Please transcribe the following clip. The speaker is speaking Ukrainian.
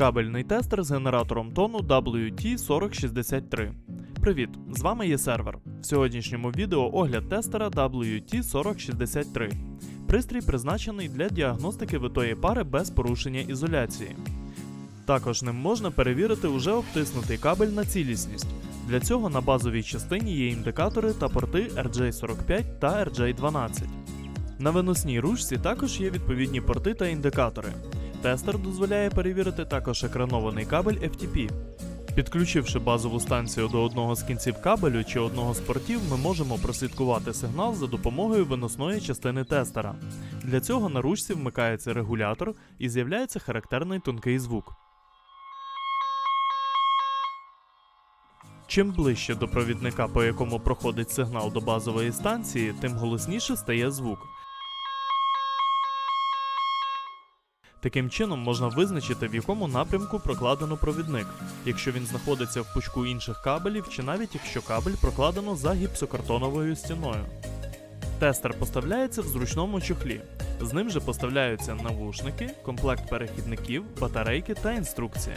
Кабельний тестер з генератором тону WT4063. Привіт! З вами є сервер. В сьогоднішньому відео огляд тестера WT4063. Пристрій призначений для діагностики витої пари без порушення ізоляції. Також ним можна перевірити уже обтиснутий кабель на цілісність. Для цього на базовій частині є індикатори та порти RJ45 та RJ12. На виносній ручці також є відповідні порти та індикатори. Тестер дозволяє перевірити також екранований кабель FTP. Підключивши базову станцію до одного з кінців кабелю чи одного з портів, ми можемо прослідкувати сигнал за допомогою виносної частини тестера. Для цього на ручці вмикається регулятор і з'являється характерний тонкий звук. Чим ближче до провідника, по якому проходить сигнал до базової станції, тим голосніше стає звук. Таким чином можна визначити, в якому напрямку прокладено провідник, якщо він знаходиться в пучку інших кабелів, чи навіть якщо кабель прокладено за гіпсокартоновою стіною. Тестер поставляється в зручному чохлі. З ним же поставляються навушники, комплект перехідників, батарейки та інструкція.